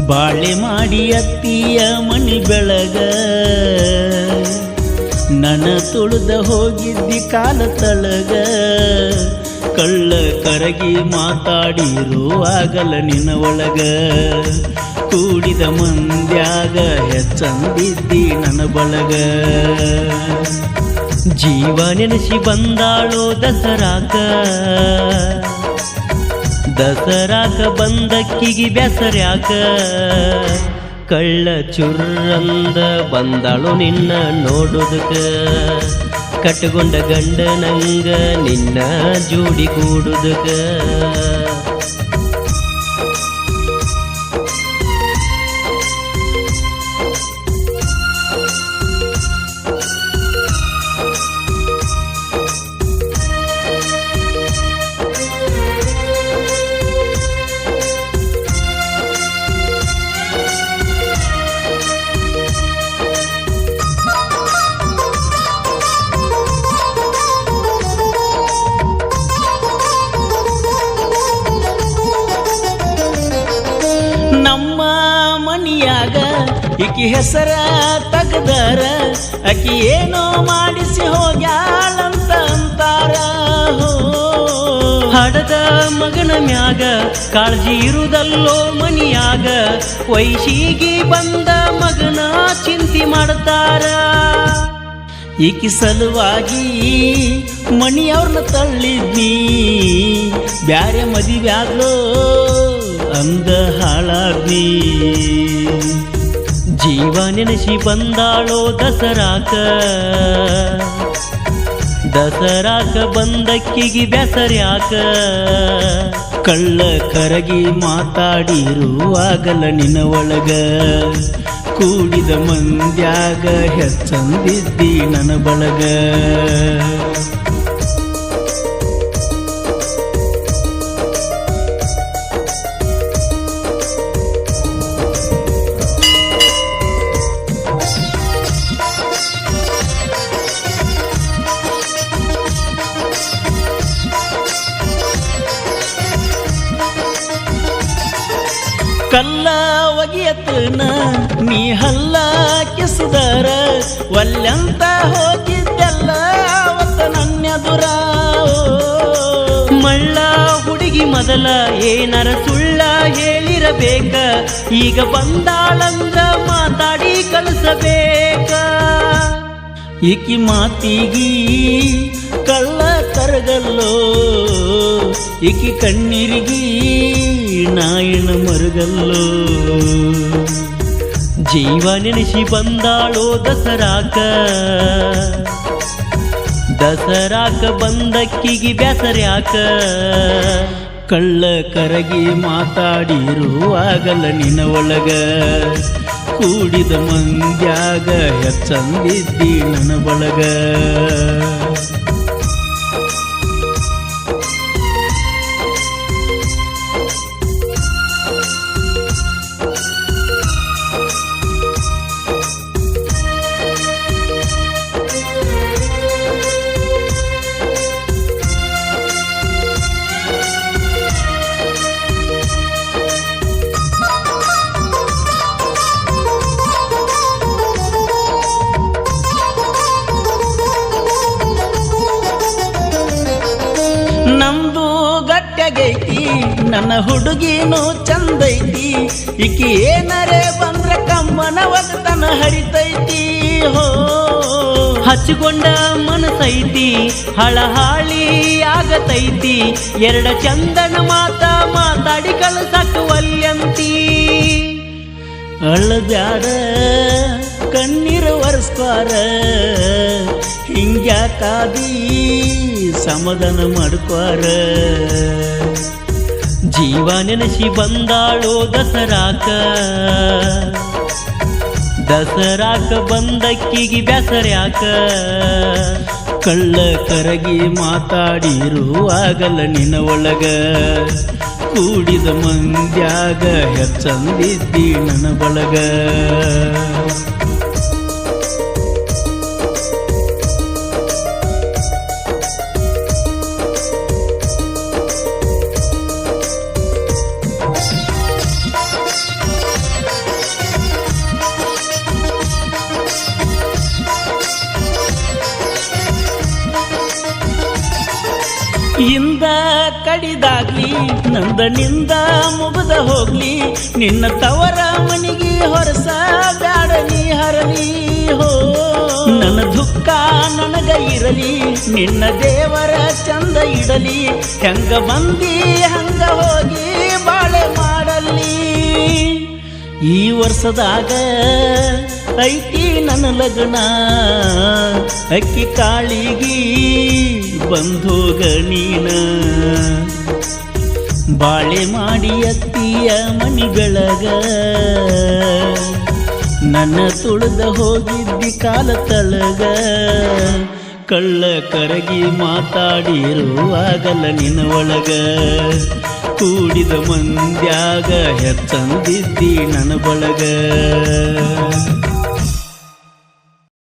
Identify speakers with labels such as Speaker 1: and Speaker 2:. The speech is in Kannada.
Speaker 1: ಬಾಳೆ ಮಾಡಿ ಅತ್ತಿಯ ಮಣಿ ಬೆಳಗ ನನ ತುಳಿದ ಹೋಗಿದ್ದಿ ಕಾಲ ತಳಗ. ಕಳ್ಳ ಕರಗಿ ಮಾತಾಡಿರು ಆಗಲ ನಿನ್ನ ಒಳಗ. ಕೂಡಿದ ಮಂದ್ಯಾಗ ಹೆಚ್ಚಂದಿದ್ದಿ ನನ್ನ ಬಳಗ.
Speaker 2: ಜೀವ ನೆನೆಸಿ ಬಂದಾಳೋ ದಸರಾಕ. ದಸರಾಕ ಬಂದಕ್ಕಿಗಿ ಬೆಸರ್ಯಾಕ ಕಳ್ಳ ಚುರ್ರಂದ ಬಂದಾಳು ನಿನ್ನ ನೋಡುದಕ ಕಟ್ಟಗೊಂಡ ಗಂಡ ನಂಗ ನಿನ್ನ ಜೋಡಿ ಕೂಡುದಕ್ಕ.
Speaker 1: ಹೆಸರ ತಗದರ, ಅಕಿ ಏನೋ ಮಾಡಿಸಿ ಹೋಗ್ಯಾಳಂತ ಅಂತಾರ.
Speaker 2: ಹಡದ ಮಗನ ಮ್ಯಾಗ ಕಾಳಜಿ ಇರುದಲ್ಲೋ ಮನಿಯಾಗ, ವೈಶಿಗಿ ಬಂದ ಮಗನ ಚಿಂತಿ ಮಾಡ್ತಾರ
Speaker 1: ಈಕಿ ಸಲುವಾಗಿ ಮಣಿಯವ್ರನ್ನ ತಳ್ಳಿದ್ನಿ, ಬ್ಯಾರೆ ಮದಿವ್ಯಾಗ್ಲೋ ಅಂದ ಹಾಳಾದ್ನಿ
Speaker 2: ಜೀವ ನೆನೆಸಿ ಬಂದಾಳೋ ದಸರಾಕ. ದಸರಾಕ ಬಂದಕ್ಕಿಗಿ ಬೆಸರ್ಯಾಕ
Speaker 1: ಕಳ್ಳ ಕರಗಿ ಮಾತಾಡಿರುವಾಗಲ ನಿನ ಒಳಗ ಕೂಡಿದ ಮಂದ್ಯಾಗ ಹೆಚ್ಚಂದಿದ್ದಿ ನನ್ನ ಬಳಗ. ಕಲ್ಲ ಒಗಿಯತನ, ನೀ ಹಲ್ಲ ಕಿಸದರ ಒಲ್ಲಂತ ಹೋಗಿದ್ದೆಲ್ಲ ಅವತ್ತ ನನ್ನೆದುರ.
Speaker 2: ಮಳ್ಳ ಹುಡುಗಿ ಮೊದಲ ಏನರ ಸುಳ್ಳ ಹೇಳಿರಬೇಕ, ಈಗ ಬಂದಾಳಂದ್ರ ಮಾತಾಡಿ ಕಳಿಸಬೇಕ
Speaker 1: ಈಕಿ ಮಾತಿಗಿ ಕಳ್ಳ ಕರಗಲ್ಲೋ ಇಕಿ ಕಣ್ಣೀರಿಗಿ ನಾಯಣ ಮರುಗಲ್ಲೋ?
Speaker 2: ಜೀವ ನೆನೆಸಿ ಬಂದಾಳೋ ದಸರಾಕ? ದಸರಾಕ ಬಂದಕ್ಕಿಗಿ ಬ್ಯಾಸರ್ಯಾಕ?
Speaker 1: ಕಳ್ಳ ಕರಗಿ ಮಾತಾಡಿರುವಾಗಲ ನಿನ ನಿನ್ನ ಒಳಗ? ಕೂಡಿದ ಮಂದ್ಯಾಗ ಹೆಚ್ಚಂದಿದ್ದಿ ನನ್ನ ಬಳಗ ನನ್ನ ಹುಡುಗಿನೂ ಚಂದೈತಿ. ಈಕಿ ಏನರೆ ಬಂದ್ರ ಕಮ್ಮನ ಒಗತನ ಹರಿತೈತಿ. ಹೋ,
Speaker 2: ಹಚ್ಚಿಕೊಂಡ ಮನಸೈತಿ, ಹಳಹಾಳಿ ಆಗತೈತಿ. ಎರಡ ಚಂದನ ಮಾತ ಮಾತಾಡಿ ಕಳ್ಸಕ್ ಒಲ್ಯಂತಿ.
Speaker 1: ಅಳಬ್ಯಾಡ ಕಣ್ಣೀರು ಒರೆಸ್ಕಾರ ಹಿಂಗ್ಯಾಕಾದಿ ಸಮಾಧಾನ ಮಾಡ್ಕ್ವಾರ
Speaker 2: ಜೀವ ನೆನೆಸಿ ಬಂದಾಳೋ ದಸರಾಕ. ದಸರಾಕ ಬಂದಕ್ಕಿಗಿ ಬೆಸರ್ಯಾಕ
Speaker 1: ಕಳ್ಳ ಕರಗಿ ಮಾತಾಡಿರುವಾಗಲ ನಿನ ಒಳಗ. ಕೂಡಿದ ಮಂದ್ಯಾಗ ಹೆಚ್ಚಂದಿದ್ದಿ ನನ್ನ ಬಳಗ. ಕಡಿದಾಗ್ಲಿ, ನಂದನಿಂದ ಮುಗದ ಹೋಗ್ಲಿ, ನಿನ್ನ ತವರ ಮನಿಗೆ ಹೊರಸ ಬ್ಯಾಡ ನೀ ಹರಲಿ ಹೋ. ನನ್ನ ದುಃಖ ನನಗ ಇರಲಿ, ನಿನ್ನ ದೇವರ ಚಂದ ಇಡಲಿ, ಹೆಂಗ ಬಂದಿ ಹಂಗ ಹೋಗಿ ಬಾಳೆ ಮಾಡಲಿ. ಈ ವರ್ಷದಾಗ ಐತಿ ನನ್ನ ಲಗ್ನ ಅಕ್ಕಿ ಕಾಳಿಗಿ ನೀನ ಬಾಳೆ ಮಾಡಿ ಅತ್ತಿಯ ಮಣಿಗಳಗ. ನನ್ನ ತುಳಿದ ಹೋಗಿದ್ದಿ ಕಾಲ ತಳಗ. ಕಳ್ಳ ಕರಗಿ ಮಾತಾಡಿರುವಾಗಲ ನಿನ್ನ ಒಳಗ. ಕೂಡಿದ ಮಂದ್ಯಾಗ ಹೆಚ್ಚಂದಿದ್ದಿ ನನ್ನ ಬಳಗ.